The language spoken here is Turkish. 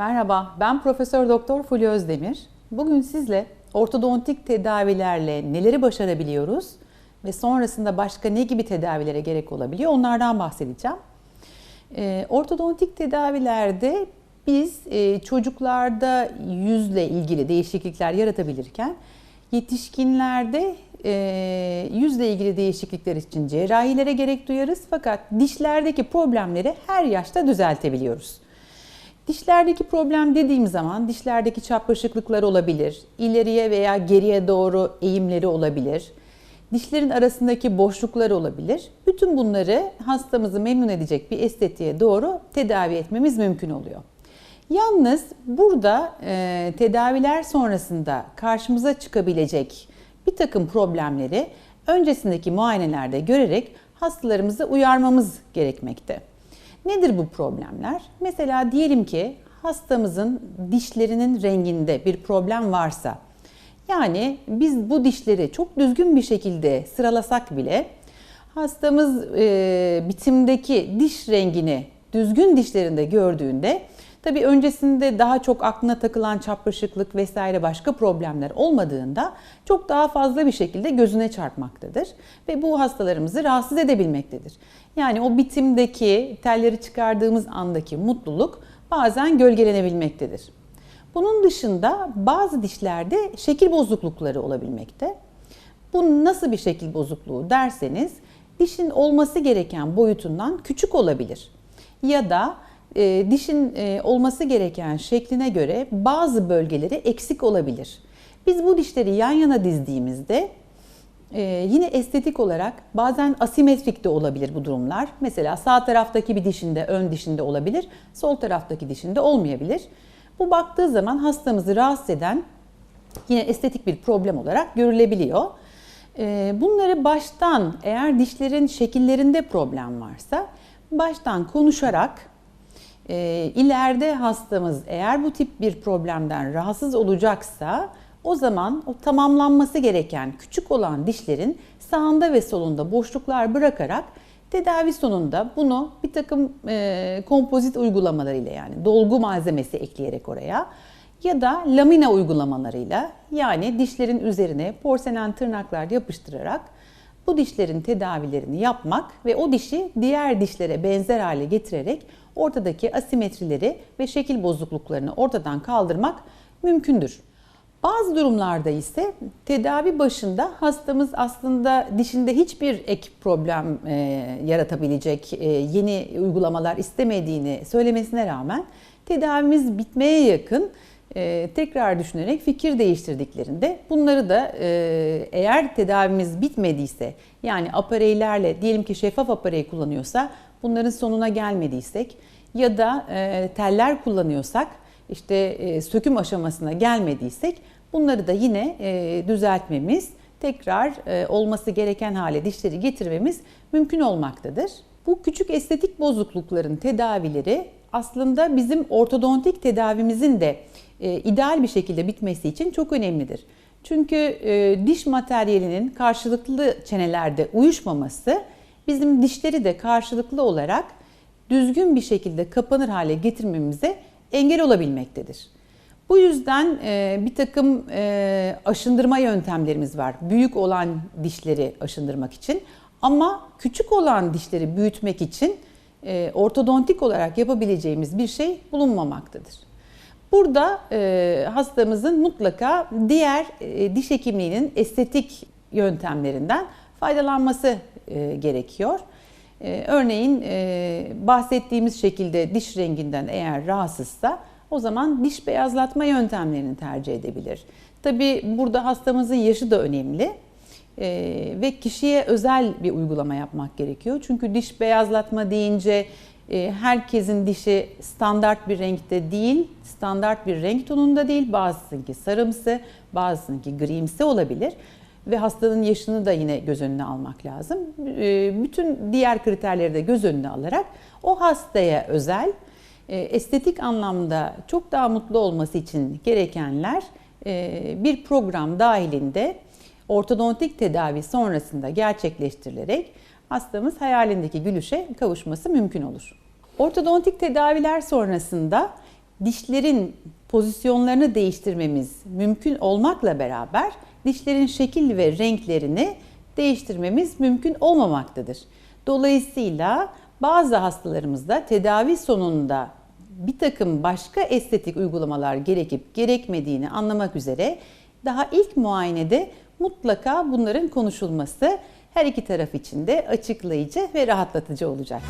Merhaba, ben Profesör Doktor Fulya Özdemir. Bugün sizle ortodontik tedavilerle neleri başarabiliyoruz ve sonrasında başka ne gibi tedavilere gerek olabiliyor onlardan bahsedeceğim. E, ortodontik tedavilerde biz e, çocuklarda yüzle ilgili değişiklikler yaratabilirken yetişkinlerde e, yüzle ilgili değişiklikler için cerrahilere gerek duyarız fakat dişlerdeki problemleri her yaşta düzeltebiliyoruz. Dişlerdeki problem dediğim zaman dişlerdeki çapraşıklıklar olabilir, ileriye veya geriye doğru eğimleri olabilir, dişlerin arasındaki boşluklar olabilir. Bütün bunları hastamızı memnun edecek bir estetiğe doğru tedavi etmemiz mümkün oluyor. Yalnız burada e, tedaviler sonrasında karşımıza çıkabilecek bir takım problemleri öncesindeki muayenelerde görerek hastalarımızı uyarmamız gerekmekte. Nedir bu problemler? Mesela diyelim ki hastamızın dişlerinin renginde bir problem varsa, yani biz bu dişleri çok düzgün bir şekilde sıralasak bile hastamız e, bitimdeki diş rengini düzgün dişlerinde gördüğünde Tabii öncesinde daha çok aklına takılan çapraşıklık vesaire başka problemler olmadığında çok daha fazla bir şekilde gözüne çarpmaktadır ve bu hastalarımızı rahatsız edebilmektedir. Yani o bitimdeki telleri çıkardığımız andaki mutluluk bazen gölgelenebilmektedir. Bunun dışında bazı dişlerde şekil bozuklukları olabilmekte. Bu nasıl bir şekil bozukluğu derseniz dişin olması gereken boyutundan küçük olabilir. Ya da e, dişin e, olması gereken şekline göre bazı bölgeleri eksik olabilir. Biz bu dişleri yan yana dizdiğimizde ee, yine estetik olarak bazen asimetrik de olabilir bu durumlar. Mesela sağ taraftaki bir dişinde ön dişinde olabilir, sol taraftaki dişinde olmayabilir. Bu baktığı zaman hastamızı rahatsız eden yine estetik bir problem olarak görülebiliyor. Ee, bunları baştan eğer dişlerin şekillerinde problem varsa baştan konuşarak e, ileride hastamız eğer bu tip bir problemden rahatsız olacaksa o zaman o tamamlanması gereken küçük olan dişlerin sağında ve solunda boşluklar bırakarak tedavi sonunda bunu bir takım e, kompozit uygulamalarıyla yani dolgu malzemesi ekleyerek oraya ya da lamina uygulamalarıyla yani dişlerin üzerine porselen tırnaklar yapıştırarak bu dişlerin tedavilerini yapmak ve o dişi diğer dişlere benzer hale getirerek ortadaki asimetrileri ve şekil bozukluklarını ortadan kaldırmak mümkündür. Bazı durumlarda ise tedavi başında hastamız aslında dişinde hiçbir ek problem e, yaratabilecek e, yeni uygulamalar istemediğini söylemesine rağmen tedavimiz bitmeye yakın e, tekrar düşünerek fikir değiştirdiklerinde bunları da e, eğer tedavimiz bitmediyse yani apareylerle diyelim ki şeffaf aparey kullanıyorsa bunların sonuna gelmediysek ya da e, teller kullanıyorsak işte e, söküm aşamasına gelmediysek bunları da yine e, düzeltmemiz, tekrar e, olması gereken hale dişleri getirmemiz mümkün olmaktadır. Bu küçük estetik bozuklukların tedavileri aslında bizim ortodontik tedavimizin de ideal bir şekilde bitmesi için çok önemlidir. Çünkü e, diş materyalinin karşılıklı çenelerde uyuşmaması bizim dişleri de karşılıklı olarak düzgün bir şekilde kapanır hale getirmemize engel olabilmektedir. Bu yüzden e, bir takım e, aşındırma yöntemlerimiz var. Büyük olan dişleri aşındırmak için ama küçük olan dişleri büyütmek için e, ortodontik olarak yapabileceğimiz bir şey bulunmamaktadır. Burada e, hastamızın mutlaka diğer e, diş hekimliğinin estetik yöntemlerinden faydalanması e, gerekiyor. E, örneğin e, bahsettiğimiz şekilde diş renginden eğer rahatsızsa o zaman diş beyazlatma yöntemlerini tercih edebilir. Tabi burada hastamızın yaşı da önemli ee, ve kişiye özel bir uygulama yapmak gerekiyor. Çünkü diş beyazlatma deyince e, herkesin dişi standart bir renkte değil, standart bir renk tonunda değil. Bazısınki sarımsı, bazısınki grimsi olabilir ve hastanın yaşını da yine göz önüne almak lazım. E, bütün diğer kriterleri de göz önüne alarak o hastaya özel e, estetik anlamda çok daha mutlu olması için gerekenler e, bir program dahilinde ortodontik tedavi sonrasında gerçekleştirilerek hastamız hayalindeki gülüşe kavuşması mümkün olur. Ortodontik tedaviler sonrasında dişlerin pozisyonlarını değiştirmemiz mümkün olmakla beraber dişlerin şekil ve renklerini değiştirmemiz mümkün olmamaktadır. Dolayısıyla bazı hastalarımızda tedavi sonunda bir takım başka estetik uygulamalar gerekip gerekmediğini anlamak üzere daha ilk muayenede mutlaka bunların konuşulması her iki taraf için de açıklayıcı ve rahatlatıcı olacak.